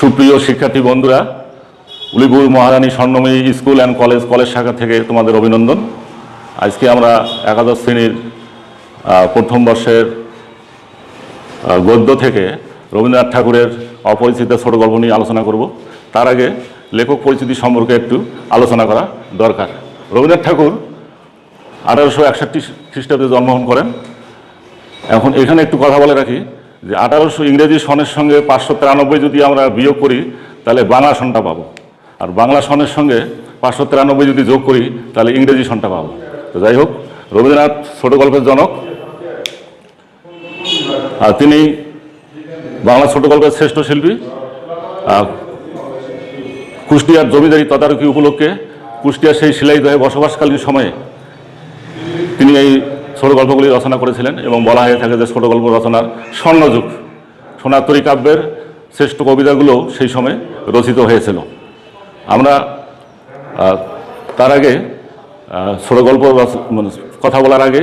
সুপ্রিয় শিক্ষার্থী বন্ধুরা, Ulipur Maharani Swarnamoyee school and college college শাখা থেকে তোমাদের অভিনন্দন। আজকে আমরা একাদশ শ্রেণির প্রথম বর্ষের গদ্য থেকে রবীন্দ্রনাথ ঠাকুরের অপরিচিত ছোট গল্প নিয়ে আলোচনা করব। তার আগে লেখক পরিচিতি সম্পর্কে একটু আলোচনা করা দরকার। রবীন্দ্রনাথ ঠাকুর আঠারোশো একষট্টি খ্রিস্টাব্দে জন্মগ্রহণ করেন। এখন এখানে একটু কথা বলে রাখি। যে আঠারোশো ইংরেজি সনের সঙ্গে পাঁচশো তিরানব্বই যদি আমরা বিয়োগ করি, তাহলে বাংলা সনটা পাবো। আর বাংলা সনের সঙ্গে পাঁচশো তিরানব্বই যদি যোগ করি, তাহলে ইংরেজি সনটা পাবো। তো যাই হোক, রবীন্দ্রনাথ ছোট গল্পের জনক। আর তিনি বাংলা ছোট গল্পের শ্রেষ্ঠ শিল্পী। কুষ্টিয়ার জমিদারি তদারকি উপলক্ষে কুষ্টিয়ার সেই শিলাইদহে বসবাসকালীন সময়ে তিনি এই ছোট গল্পগুলি রচনা করেছিলেন এবং বলা হয়ে থাকে যে ছোট গল্প রচনার স্বর্ণযুগ। সোনাতরী কাব্যের শ্রেষ্ঠ কবিতাগুলো সেই সময় রচিত হয়েছিল। আমরা তার আগে ছোট গল্প মানে কথা বলার আগে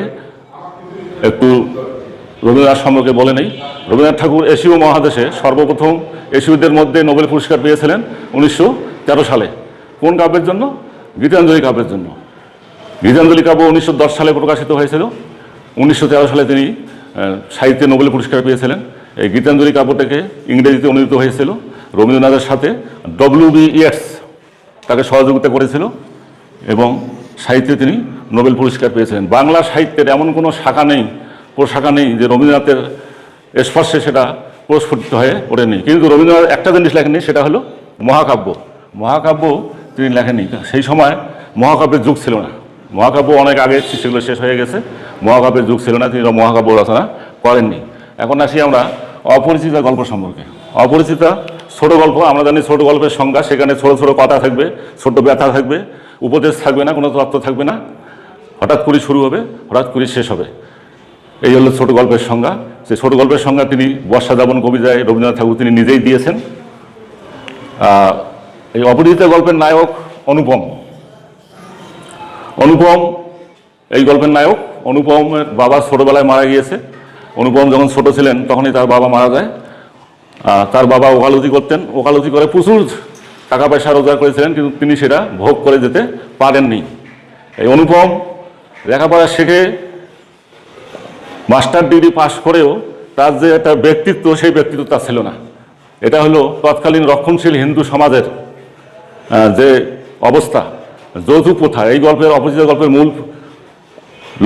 একটু রবীন্দ্রনাথ সম্পর্কে বলে নেই। রবীন্দ্রনাথ ঠাকুর এশীয় মহাদেশে সর্বপ্রথম এশীয়দের মধ্যে নোবেল পুরস্কার পেয়েছিলেন উনিশশো তেরো সালে। কোন কাব্যের জন্য? গীতাঞ্জলি কাব্যের জন্য। গীতাঞ্জলি কাব্য উনিশশো দশ সালে প্রকাশিত হয়েছিল। উনিশশো তেরো সালে তিনি সাহিত্যে নোবেল পুরস্কার পেয়েছিলেন। এই গীতাঞ্জলি কাব্যটাকে ইংরেজিতে অনুদিত হয়েছিল। রবীন্দ্রনাথের সাথে ডব্লিউ বি ইয়েটস তাকে সহযোগিতা করেছিল এবং সাহিত্যে তিনি নোবেল পুরস্কার পেয়েছিলেন। বাংলা সাহিত্যের এমন কোনো শাখা নেই, প্রশাখা নেই যে রবীন্দ্রনাথের স্পর্শে সেটা প্রস্ফুটিত হয়ে ওঠেনি। কিন্তু রবীন্দ্রনাথ একটা জিনিস লেখেনি সেটা হলো মহাকাব্য। মহাকাব্য তিনি লেখেননি। সেই সময় মহাকাব্যের যুগ ছিল না। মহাকাব্য অনেক আগে সেগুলো শেষ হয়ে গেছে। মহাকাব্যের যুগ ছিল না, তিনি মহাকাব্য রচনা করেননি। এখন আসি আমরা অপরিচিতা গল্প সম্পর্কে। অপরিচিতা ছোট গল্প, আমরা জানি ছোট গল্পের সংজ্ঞা, সেখানে ছোট ছোট কথা থাকবে, ছোট ব্যথা থাকবে, উপদেশ থাকবে না, কোনো তত্ত্ব থাকবে না। হঠাৎ করে শুরু হবে, হঠাৎ করে শেষ হবে। এই হলো ছোট গল্পের সংজ্ঞা। সেই ছোট গল্পের সংজ্ঞা তিনি বর্ষা যাবন কবিতায় রবীন্দ্রনাথ ঠাকুর তিনি নিজেই দিয়েছেন। এই অপরিচিত গল্পের নায়ক অনুপম। অনুপম, এই গল্পের নায়ক। অনুপমের বাবা ছোটবেলায় মারা গিয়েছে। অনুপম যখন ছোট ছিলেন, তখনই তার বাবা মারা যায়। তার বাবা ওকালতি করতেন। ওকালতি করে প্রচুর টাকা পয়সা রোজগার করেছিলেন, কিন্তু তিনি সেটা ভোগ করে যেতে পারেননি। এই অনুপম লেখাপড়া শিখে, মাস্টার ডিগ্রি পাশ করেও তার যে একটা ব্যক্তিত্ব, সেই ব্যক্তিত্ব তার ছিল না। এটা হলো তৎকালীন রক্ষণশীল হিন্দু সমাজের যে অবস্থা। যৌতুক প্রথা, এই গল্পের অপরিচিত গল্পের মূল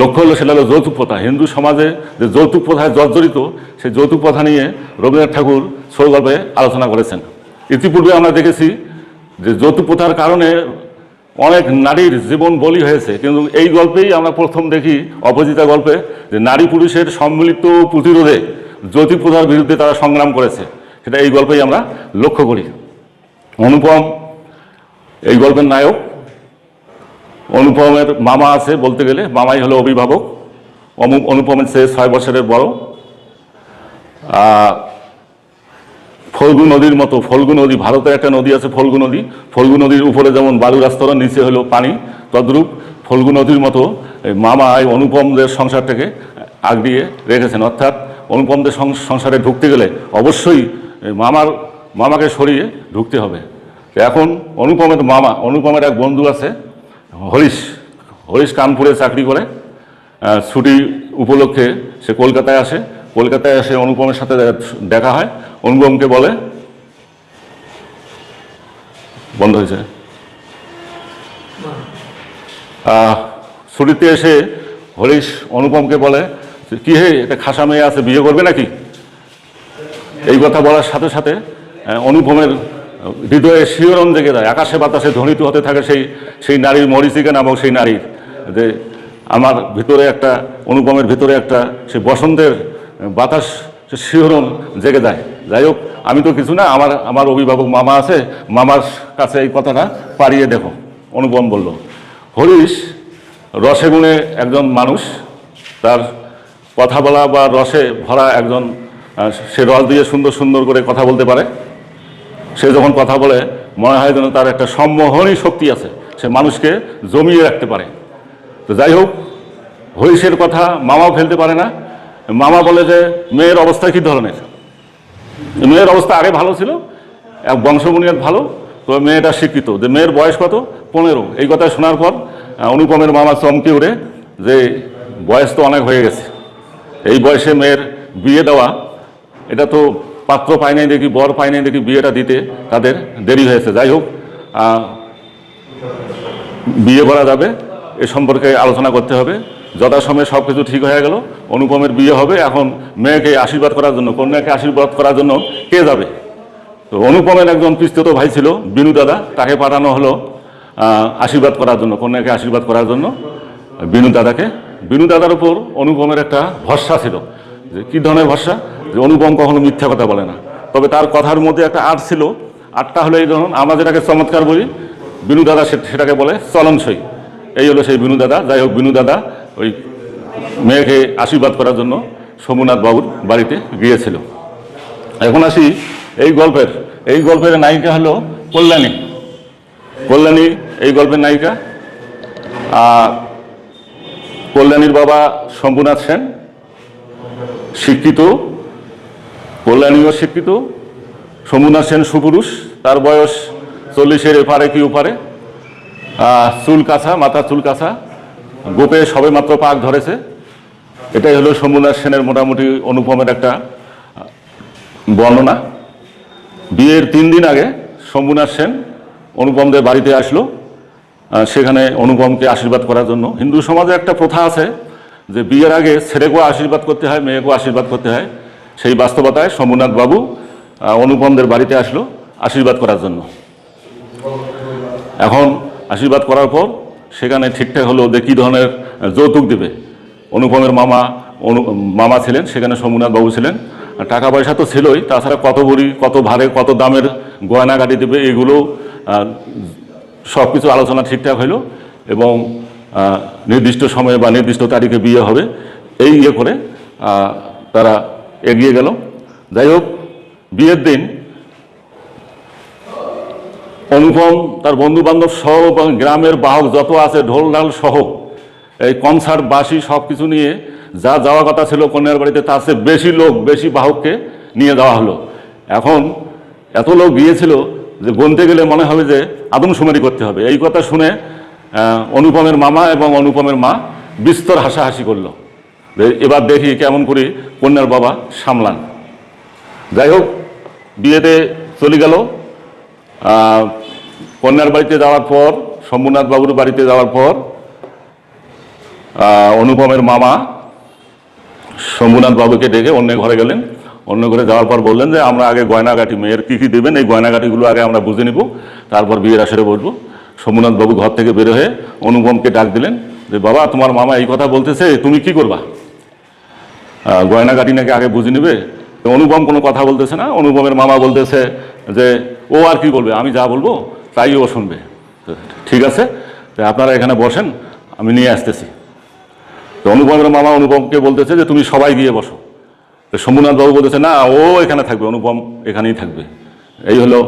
লক্ষ্য হলো সেটা হলো যৌতুক প্রথা। হিন্দু সমাজে যে যৌতুক প্রথায় জর্জরিত, সেই যৌতুক প্রথা নিয়ে রবীন্দ্রনাথ ঠাকুর ছোট গল্পে আলোচনা করেছেন। ইতিপূর্বে আমরা দেখেছি যে যৌতুক প্রথার কারণে অনেক নারীর জীবন বলি হয়েছে, কিন্তু এই গল্পেই আমরা প্রথম দেখি অপরাজিতা গল্পে যে নারী পুরুষের সম্মিলিত প্রতিরোধে যৌতুক প্রথার বিরুদ্ধে তারা সংগ্রাম করেছে। সেটা এই গল্পেই আমরা লক্ষ্য করি। অনুপম, এই গল্পের নায়ক অনুপমের মামা আছে বলতে গেলে, মামাই হলো অভিভাবক। অনুপমের চেয়ে ছয় বছরের বড়। ফল্গু নদীর মতো, ফল্গু নদী, ভারতের একটা নদী আছে ফল্গু নদী। ফল্গু নদীর উপরে যেমন বালুর আস্তরণ নিচে হলো পানি, তদ্রূপ ফল্গু নদীর মতো মামা এই অনুপমদের সংসারটাকে আগড়িয়ে রেখেছেন। অর্থাৎ অনুপমদের সংসারে ঢুকতে গেলে অবশ্যই মামার, মামাকে সরিয়ে ঢুকতে হবে। এখন অনুপমের মামা, অনুপমের এক বন্ধু আছে হরিশ হরিশ কানপুরে চাকরি করে। ছুটি উপলক্ষে সে কলকাতায় আসে। কলকাতায় এসে অনুপমের সাথে দেখা হয়। অনুপমকে বলে, বন্ধ হয়েছে। ছুটিতে এসে হরিশ অনুপমকে বলে, কি হে এটা খাসা মেয়ে আছে, বিয়ে করবে নাকি? এই কথা বলার সাথে সাথে অনুপমের হৃদয়ে শিহরণ জেগে যায়। আকাশে বাতাসে ধ্বনিত হতে থাকে সেই সেই নারীর মরিচিকা নামক সেই নারীর। যে আমার ভিতরে একটা, অনুপমের ভিতরে একটা সেই বসন্তের বাতাস শিহরণ জেগে যায়। যাই হোক, আমি তো কিছু না, আমার আমার অভিভাবক মামা আছে, মামার কাছে এই কথাটা পারিয়ে দেখো। অনুপম বলল, হরিশ, রসে গুণে একজন মানুষ, তার কথা বলা বা রসে ভরা একজন সে রস দিয়ে সুন্দর সুন্দর করে কথা বলতে পারে। সে যখন কথা বলে, মনে হয় যেন তার একটা সম্মোহনী শক্তি আছে। সে মানুষকে জমিয়ে রাখতে পারে। তো যাই হোক হরিষের কথা মামাও ফেলতে পারে না। মামা বলে যে, মেয়ের অবস্থা কী ধরনের? মেয়ের অবস্থা আগে ভালো ছিল, এক বংশবুনিয়াদ ভালো, তো মেয়েটা শিক্ষিত। যে মেয়ের বয়স কত? পনেরো। এই কথা শোনার পর অনুপমের মামা চমকে উঠে যে, বয়স তো অনেক হয়ে গেছে। এই বয়সে মেয়ের বিয়ে দেওয়া, এটা তো পাত্র পায় নাই দেখি, বর পায় নাই দেখি বিয়েটা দিতে, তাদের দেরি হয়েছে। যাই হোক বিয়ে করা যাবে, এ সম্পর্কে আলোচনা করতে হবে। যথাসময়ে সব কিছু ঠিক হয়ে গেল, অনুপমের বিয়ে হবে, এখন মেয়েকে আশীর্বাদ করার জন্য, কন্যাকে আশীর্বাদ করার জন্য কে যাবে? তো অনুপমের একজন পিস্তিত ভাই ছিল, বিনু দাদা, তাকে পাঠানো হলো আশীর্বাদ করার জন্য, কন্যাকে আশীর্বাদ করার জন্য, বিনু দাদাকে। বিনু দাদার উপর অনুপমের একটা ভরসা ছিল, যে কী ধরনের ভরসা? যে অনুপম কখনো মিথ্যা কথা বলে না। তবে তার কথার মধ্যে একটা আর্ট ছিল। আর্টটা হলো এই ধরুন, আমরা যেটাকে চমৎকার বলি, বিনু দাদা সেটাকে বলে চলনসই। এই হলো সেই বিনু দাদা। যাই হোক, বিনু দাদা ওই মেয়েকে আশীর্বাদ করার জন্য সোমনাথ বাবুর বাড়িতে গিয়েছিল। এখন আসি এই গল্পের। এই গল্পের নায়িকা হলো কল্যাণী। কল্যাণী, এই গল্পের নায়িকা। কল্যাণীর বাবা শম্ভুনাথ সেন, শিক্ষিত কল্যাণীও শিক্ষিত শম্ভুনাথ সেন সুপুরুষ, তার বয়স চল্লিশের এপারে কি ওপারে? চুল কাছা মাথা চুল কাছা গোপে সবে মাত্র পাক ধরেছে। এটাই হলো শম্ভুনাথ সেনের মোটামুটি অনুপমের একটা বর্ণনা। বিয়ের তিন দিন আগে শম্ভুনাথ সেন অনুপমদের বাড়িতে আসলো সেখানে অনুপমকে আশীর্বাদ করার জন্য। হিন্দু সমাজে একটা প্রথা আছে যে বিয়ের আগে ছেলেকেও আশীর্বাদ করতে হয়, মেয়েকেও আশীর্বাদ করতে হয়। সেই বাস্তবতায় শম্ভুনাথ বাবু অনুপমদের বাড়িতে আসলো আশীর্বাদ করার জন্য। এখন আশীর্বাদ করার পর সেখানে ঠিকঠাক হলো যে কী ধরনের যৌতুক দেবে। অনুপমের মামা, অনু, মামা ছিলেন, সেখানে সোমনাথ বাবু ছিলেন। টাকা পয়সা তো ছিলই, তাছাড়া কত ভরি, কত ভারে, কত দামের গয়নাগাটি দেবে, এগুলো সব কিছু আলোচনা ঠিকঠাক হইল এবং নির্দিষ্ট সময়ে বা নির্দিষ্ট তারিখে বিয়ে হবে। এই ইয়ে করে তারা এগিয়ে গেল। যাই হোক, বিয়ের দিন অনুপম, তার বন্ধু বান্ধব সহ এবং গ্রামের বাহক যত আছে ঢোল ঢাল সহ, এই কনসার্ট বাসি সব কিছু নিয়ে যা যাওয়া কথা ছিল কন্যার বাড়িতে, তার চেয়ে বেশি লোক, বেশি বাহককে নিয়ে যাওয়া হলো। এখন এত লোক গিয়েছিল যে গুনতে গেলে মনে হবে যে আদমশুমারি করতে হবে। এই কথা শুনে অনুপমের মামা এবং অনুপমের মা বিস্তর হাসাহাসি করল। এবার দেখি কেমন করে কন্যার বাবা সামলান। যাই হোক বিয়েতে চলে গেল। কন্যার বাড়িতে যাওয়ার পর, শম্ভুনাথ বাবুর বাড়িতে যাওয়ার পর অনুপমের মামা শম্ভুনাথ বাবুকে ডেকে অন্য ঘরে গেলেন। অন্য ঘরে যাওয়ার পর বললেন যে, আমরা আগে গয়নাগাটি মেয়ের কী কী দেবেন? এই গয়নাগাটিগুলো আগে আমরা বুঝে নিব। তারপর বিয়ের আসরে বসবো। শম্ভুনাথ ঘর থেকে বের হয়ে অনুপমকে ডাক দিলেন। যে, বাবা, তোমার মামা এই কথা বলতেছে, তুমি কি করবা? গয়নাগাটি নাকি আগে বুঝে নেবে? অনুপম কোনো কথা বলতেছে না। অনুপমের মামা বলতেছে যে, ও আর কি বলবে? আমি যা বলব, তাই ও শুনবে। ঠিক আছে আপনারা এখানে বসেন, আমি নিয়ে আসতেছি। তো অনুপমের মামা অনুপমকে বলতেছে যে, তুমি সবাই গিয়ে বসো। তো শম্ভুনাথ বাবু বলতেছে, না, ও এখানে থাকবে, অনুপম এখানেই থাকবে। এই হলো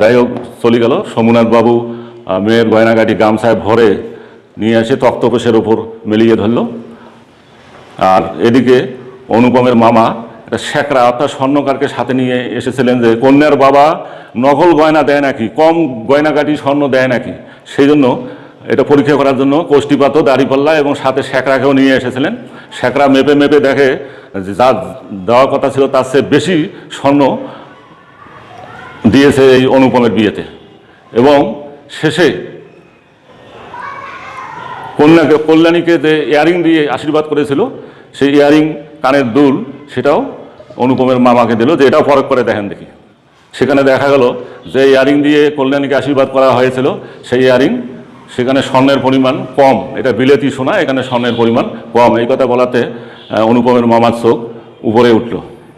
যাই হোক, চলে গেল। শম্ভুনাথ বাবু মেয়ের গয়নাগাটি গামছায় ভরে নিয়ে এসে তক্তপোষের ওপর মেলিয়ে ধরলো। আর এদিকে অনুপমের মামা শেখরা অর্থাৎ স্বর্ণকারকে সাথে নিয়ে এসেছিলেন যে, কন্যার বাবা নকল গয়না দেয় নাকি? কম গয়নাকাটি স্বর্ণ দেয় নাকি? সেই জন্য এটা পরীক্ষা করার জন্য কোষ্ঠীপাত দাড়িপাল্লা এবং সাথে শেখরাকেও নিয়ে এসেছিলেন। শেখরা মেপে মেপে দেখে যা দেওয়ার কথা ছিল তার চেয়ে বেশি স্বর্ণ দিয়েছে এই অনুপমের বিয়েতে। এবং শেষে কন্যাকে, কল্যাণীকে যে ইয়ারিং দিয়ে আশীর্বাদ করেছিল, সেই ইয়ারিং কানের দুল সেটাও অনুপমের মামাকে দিল, যে এটাও ফরক করে দেখেন দেখি। সেখানে দেখা গেল যে ইয়ারিং দিয়ে কল্যাণীকে আশীর্বাদ করা হয়েছিল, সেই ইয়ারিং সেখানে স্বর্ণের পরিমাণ কম, এটা বিলেতি শোনা এখানে স্বর্ণের পরিমাণ কম, এই কথা বলাতে অনুপমের মামার চোখ উপরে উঠল।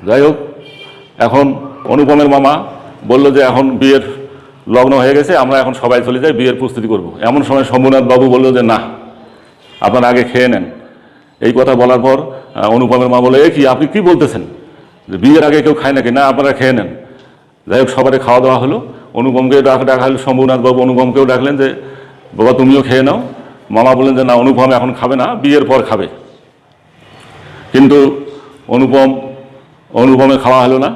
যাই হোক, এখন অনুপমের মামা বলল যে এখন বিয়ের লগ্ন হয়ে গেছে, আমরা এখন সবাই চলে যাই, বিয়ের প্রস্তুতি করব। এমন সময় শম্ভুনাথ বাবু বলল যে না আপনারা আগে খেয়ে নেন। এই কথা বলার পর অনুপমের মা বলে কি, আপনি কি বলতেছেন? যে বিয়ের আগে কেউ খায় নাকি? না, আপনারা খেয়ে নেন। যাই হোক সবারই খাওয়া দাওয়া হলো। অনুপমকে ডাক হলো, শম্ভুনাথ বাবু, অনুপমকেও ডাকলেন যে, বাবা, তুমিও খেয়ে নাও। মামা বললেন যে, না, অনুপম এখন খাবে না, বিয়ের পর খাবে। কিন্তু অনুপম, অনুপমে খাওয়া হলো না।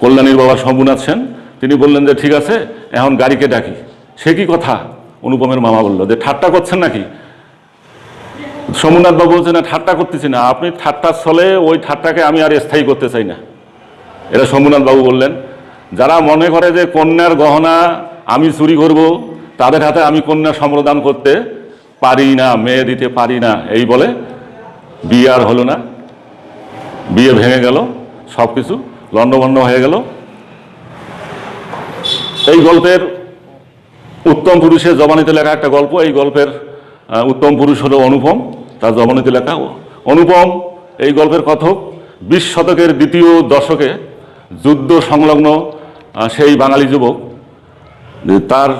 কল্যাণীর বাবা শম্ভুনাথ সেন, তিনি বললেন যে, ঠিক আছে, এখন গাড়িকে ডাকি। সে কি কথা? অনুপমের মামা বলল, যে ঠাট্টা করছেন নাকি? সোমনাথ বাবু বলছে, না, ঠাট্টা করতেছি না। আপনি ঠাট্টার ছলে ওই ঠাট্টাকে আমি আর স্থায়ী করতে চাই না। এটা সোমনাথ বাবু বললেন। যারা মনে করে যে কন্যার গহনা আমি চুরি করব, তাদের হাতে আমি কন্যা সম্প্রদান করতে পারি না, মেয়ে দিতে পারি না। এই বলে বিয়ে আর হলো না। বিয়ে ভেঙে গেল সব কিছু লণ্ডভণ্ড হয়ে গেল। এই গল্পের উত্তম পুরুষের জবানিতে লেখা একটা গল্প। এই গল্পের উত্তম পুরুষ হলো অনুপম। তার জবানিতে লেখা অনুপম এই গল্পের কথক বিশ শতকের দ্বিতীয় দশকে যুদ্ধ সংলগ্ন সেই বাঙালি যুবক তার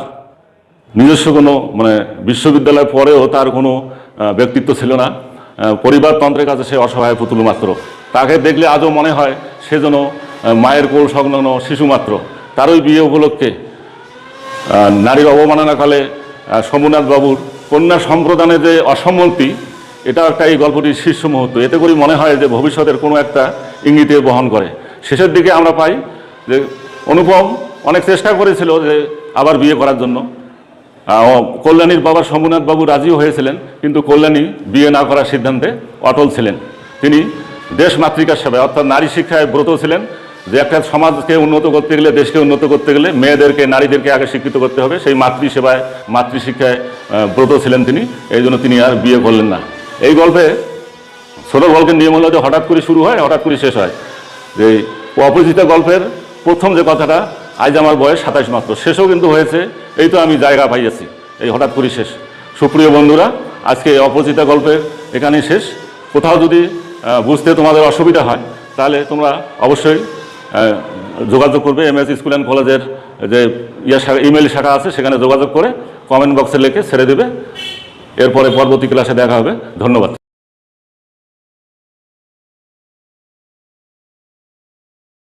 নিজস্ব কোনো মানে বিশ্ববিদ্যালয় পরেও তার কোনো ব্যক্তিত্ব ছিল না। পরিবারতন্ত্রের কাছে সে অসহায় পুতুল মাত্র। তাকে দেখলে আজও মনে হয় সে যেন মায়ের কোল সংলগ্ন শিশু মাত্র। তারই বিয়ে উপলক্ষে নারীর অবমাননাকালে আহ, বাবুর কন্যা সম্প্রদানে যে অসম্মতি এটাও একটা এই গল্পটির শীর্ষ মুহূর্ত। এতে করে মনে হয় যে ভবিষ্যতের কোনো একটা ইঙ্গিতে বহন করে। শেষের দিকে আমরা পাই যে অনুপম অনেক চেষ্টা করেছিল যে আবার বিয়ে করার জন্য। কল্যাণীর বাবা বাবু রাজিও হয়েছিলেন, কিন্তু কল্যাণী বিয়ে না করার সিদ্ধান্তে অটল ছিলেন। তিনি দেশ মাতৃকার সেবায়, অর্থাৎ নারী শিক্ষায় ব্রত ছিলেন যে একটা সমাজকে উন্নত করতে গেলে, দেশকে উন্নত করতে গেলে মেয়েদেরকে, নারীদেরকে আগে শিক্ষিত করতে হবে। সেই মাতৃ সেবায় মাতৃশিক্ষায় ব্রত ছিলেন তিনি। এই জন্য তিনি আর বিয়ে করলেন না। এই গল্পে ছোট গল্পের নিয়ম হলো যে হঠাৎ করে শুরু হয়, হঠাৎ করে শেষ হয়। যে অপরিচিত গল্পের প্রথম যে কথাটা, আজ আমার বয়স সাতাশ মাত্র, শেষও কিন্তু হয়েছে, এই তো আমি জায়গা পাইয়াছি, এই হঠাৎ করে শেষ। সুপ্রিয় বন্ধুরা, আজকে এই অপরিচিত গল্পের এখানেই শেষ। কোথাও যদি বুঝতে তোমাদের অসুবিধা হয়, তাহলে তোমরা অবশ্যই যোগাযোগ করবে এম এস স্কুল অ্যান্ড কলেজের যে ইয়ে শাখা ইমেল শাখা আছে, সেখানে যোগাযোগ করে কমেন্ট বক্সে লিখে ছেড়ে দেবে। এরপরে পরবর্তী ক্লাসে দেখা হবে। ধন্যবাদ।